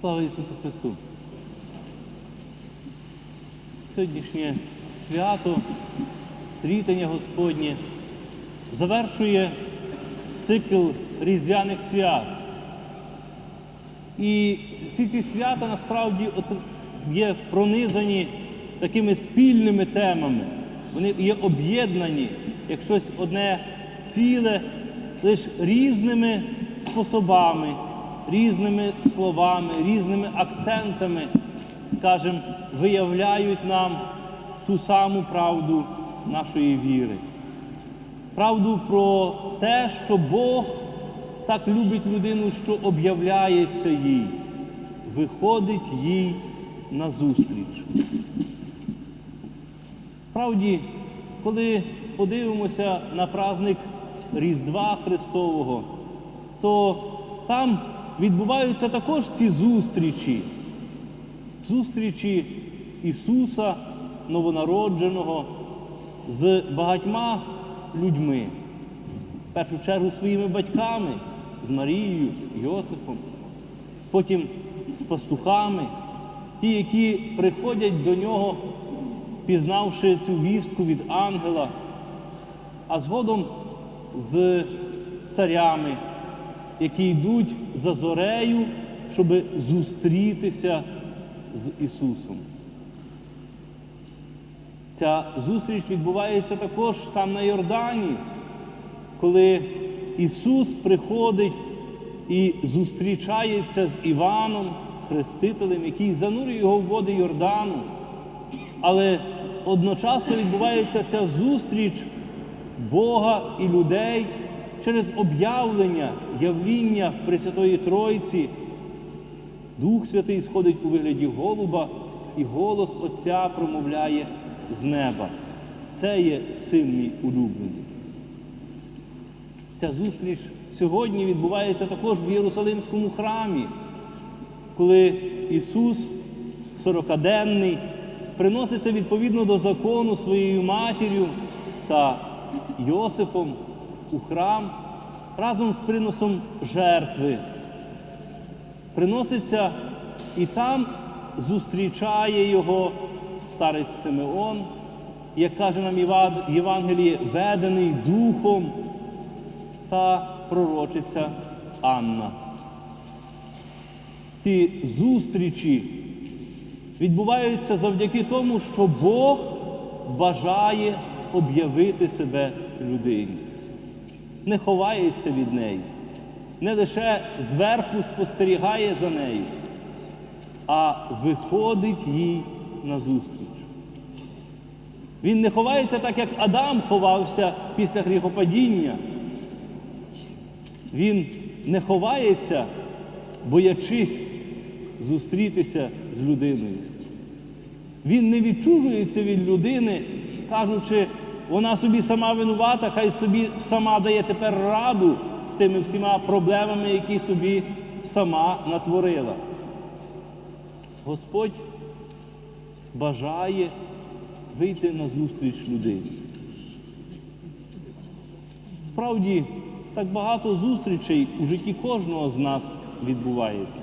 Слава Ісусу Христу! Сьогоднішнє свято, стрітання Господнє завершує цикл різдвяних свят. І всі ці свята насправді є пронизані такими спільними темами. Вони є об'єднані як щось одне ціле, лише різними способами, різними словами, різними акцентами, скажімо, виявляють нам ту саму правду нашої віри. Правду про те, що Бог так любить людину, що об'являється їй, виходить їй назустріч. Справді, коли подивимося на праздник Різдва Христового, то там відбуваються також ці зустрічі, зустрічі Ісуса новонародженого з багатьма людьми, в першу чергу своїми батьками, з Марією, Йосифом, потім з пастухами, ті, які приходять до нього, пізнавши цю вістку від ангела, а згодом з царями, які йдуть за зорею, щоб зустрітися з Ісусом. Ця зустріч відбувається також там на Йордані, коли Ісус приходить і зустрічається з Іваном, Хрестителем, який занурює його в води Йордану. Але одночасно відбувається ця зустріч Бога і людей через об'явлення, явління Пресвятої Тройці. Дух Святий сходить у вигляді голуба, і голос Отця промовляє з неба. Це є син мій улюблений. Ця зустріч сьогодні відбувається також в Єрусалимському храмі, коли Ісус, сорокаденний, приноситься відповідно до закону своєю матір'ю та Йосифом у храм разом з приносом жертви. Приноситься і там зустрічає його старець Симеон, як каже нам Єва- Євангеліє, ведений духом та пророчиця Анна. Ці зустрічі відбуваються завдяки тому, що Бог бажає об'явити себе людині, не ховається від неї, не лише зверху спостерігає за нею, а виходить їй назустріч. Він не ховається так, як Адам ховався після гріхопадіння. Він не ховається, боячись зустрітися з людиною. Він не відчужується від людини, кажучи, вона собі сама винувата, хай собі сама дає тепер раду з тими всіма проблемами, які собі сама натворила. Господь бажає вийти на зустріч людині. Справді, так багато зустрічей у житті кожного з нас відбувається.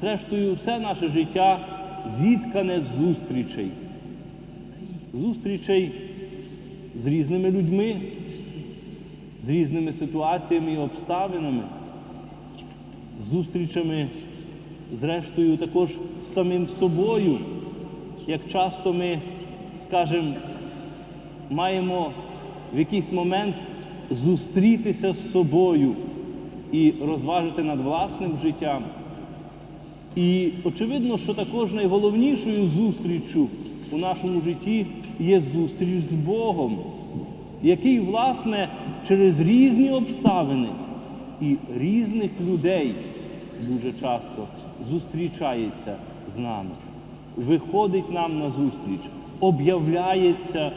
Зрештою, все наше життя зіткане з зустрічей. Зустрічей з різними людьми, з різними ситуаціями і обставинами, зустрічами, зрештою, також з самим собою, як часто ми, скажімо, маємо в якийсь момент зустрітися з собою і розважити над власним життям. І очевидно, що також найголовнішою зустріччю у нашому житті є зустріч з Богом, який, власне, через різні обставини і різних людей дуже часто зустрічається з нами, виходить нам на зустріч, об'являється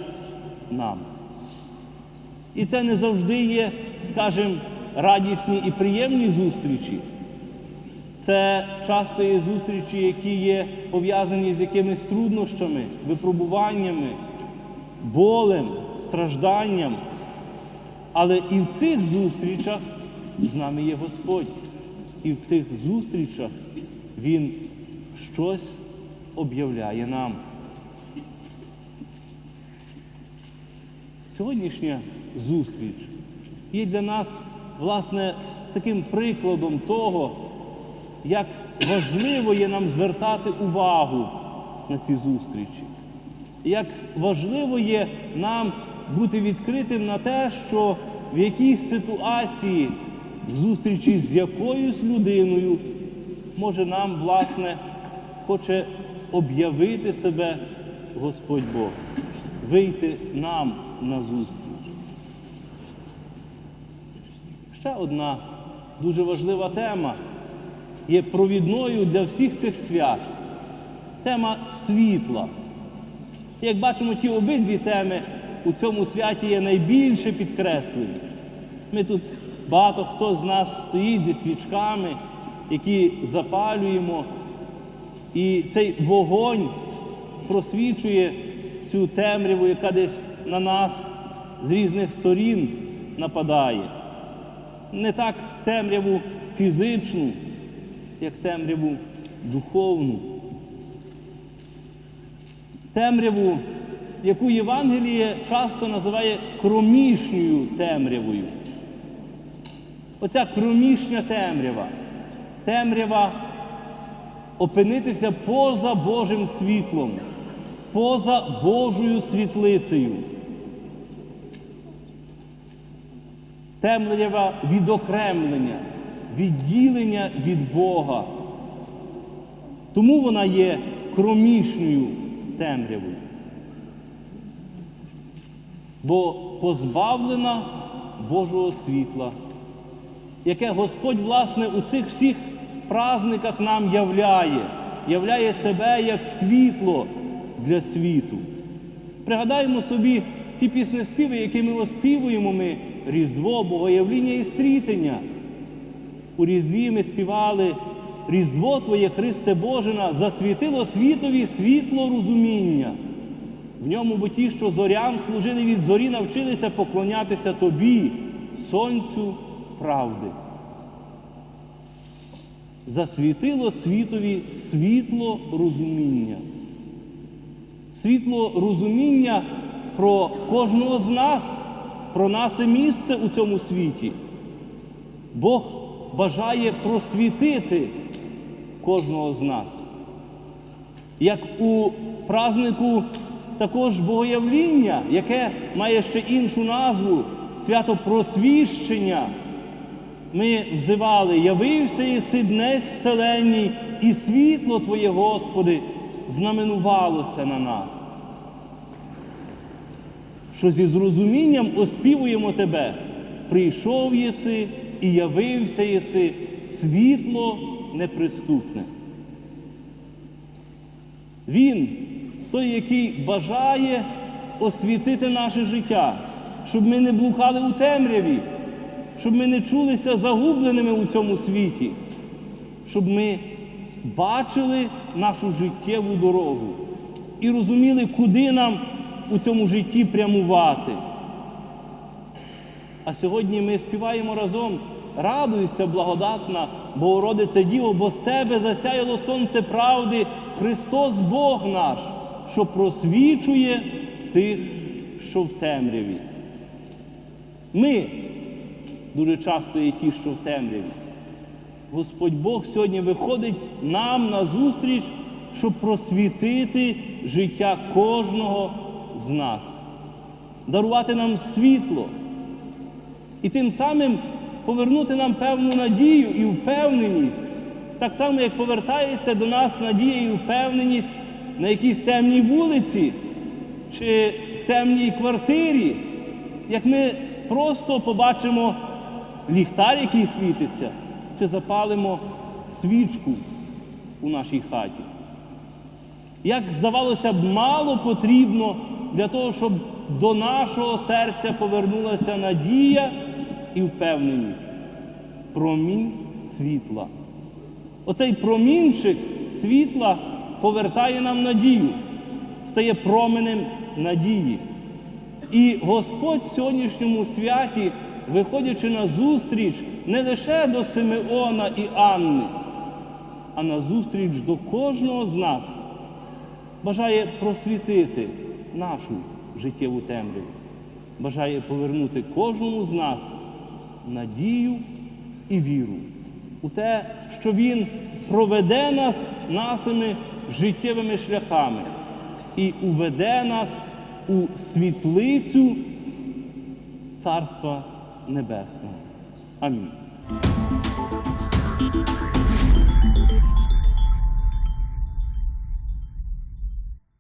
нам. І це не завжди є, скажімо, радісні і приємні зустрічі. Це часто є зустрічі, які є пов'язані з якимись труднощами, випробуваннями, болем, стражданням. Але і в цих зустрічах з нами є Господь. І в цих зустрічах Він щось об'являє нам. Сьогоднішня зустріч є для нас, власне, таким прикладом того, як важливо є нам звертати увагу на ці зустрічі. Як важливо є нам бути відкритим на те, що в якійсь ситуації, в зустрічі з якоюсь людиною, може нам, власне, хоче об'явити себе Господь Бог, вийти нам на зустріч. Ще одна дуже важлива тема є провідною для всіх цих свят. Тема світла. Як бачимо, ті обидві теми у цьому святі є найбільше підкреслені. Ми тут багато хто з нас стоїть зі свічками, які запалюємо, і цей вогонь просвічує цю темряву, яка десь на нас з різних сторін нападає. Не так темряву фізичну, як темряву духовну. Темряву, яку Євангеліє часто називає кромішньою темрявою. Оця кромішня темрява, темрява опинитися поза Божим світлом, поза Божою світлицею. Темрява відокремлення, відділення від Бога. Тому вона є кромішньою темрявою. Бо позбавлена Божого світла, яке Господь, власне, у цих всіх праздниках нам являє, являє себе як світло для світу. Пригадаємо собі ті піснеспіви, які ми оспівуємо ми Різдво, Богоявління і стрітення. У Різдві ми співали Різдво Твоє Христе Божина засвітило світові світло розуміння. В ньому бо ті, що зорям служили від зорі, навчилися поклонятися Тобі, Сонцю правди. Засвітило світові світло розуміння. Світло розуміння про кожного з нас, про наше місце у цьому світі. Бог бажає просвітити кожного з нас. Як у празнику також богоявління, яке має ще іншу назву свято просвіщення. Ми взивали, явився єси днес вселенній, і світло Твоє, Господи, знаменувалося на нас. Що зі зрозумінням оспівуємо Тебе, прийшов єси і явився єси світло неприступне. Він, той, який бажає освітити наше життя, щоб ми не блукали у темряві, щоб ми не чулися загубленими у цьому світі, щоб ми бачили нашу життєву дорогу і розуміли, куди нам у цьому житті прямувати. А сьогодні ми співаємо разом. Радуйся, благодатна, Богородице Діво, бо з тебе засяяло сонце правди, Христос Бог наш, що просвічує тих, що в темряві. Ми дуже часто є ті, що в темряві. Господь Бог сьогодні виходить нам на зустріч, щоб просвітити життя кожного з нас, дарувати нам світло і тим самим повернути нам певну надію і впевненість, так само, як повертається до нас надія і впевненість на якійсь темній вулиці чи в темній квартирі, як ми просто побачимо ліхтар, який світиться, чи запалимо свічку у нашій хаті. Як здавалося б, мало потрібно для того, щоб до нашого серця повернулася надія і впевненість. Промінь світла. Оцей промінчик світла повертає нам надію, стає променем надії. І Господь в сьогоднішньому святі, виходячи на зустріч не лише до Симеона і Анни, а назустріч до кожного з нас бажає просвітити нашу життєву темряву, бажає повернути кожному з нас надію і віру у те, що Він проведе нас нашими життєвими шляхами і уведе нас у світлицю Царства Небесного. Амінь.